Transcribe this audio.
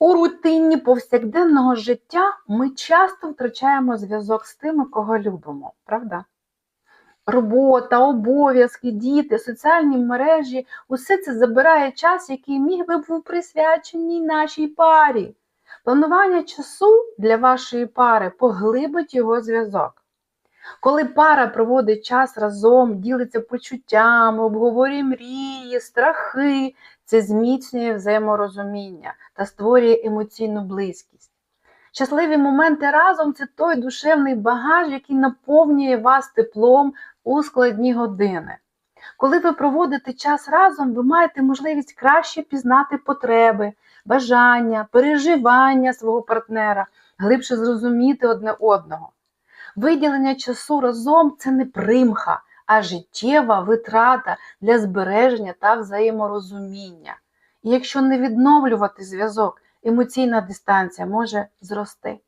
У рутині повсякденного життя ми часто втрачаємо зв'язок з тими, кого любимо, правда? Робота, обов'язки, діти, соціальні мережі усе це забирає час, який міг би був присвячений нашій парі. Планування часу для вашої пари поглибить його зв'язок. Коли пара проводить час разом, ділиться почуттями, обговорює мрії, страхи, це зміцнює взаєморозуміння та створює емоційну близькість. Щасливі моменти разом це той душевний багаж, який наповнює вас теплом у складні години. Коли ви проводите час разом, ви маєте можливість краще пізнати потреби, бажання, переживання свого партнера, глибше зрозуміти одне одного. Виділення часу разом це не примха, а життєва витрата для збереження та взаєморозуміння. І якщо не відновлювати зв'язок, емоційна дистанція може зрости.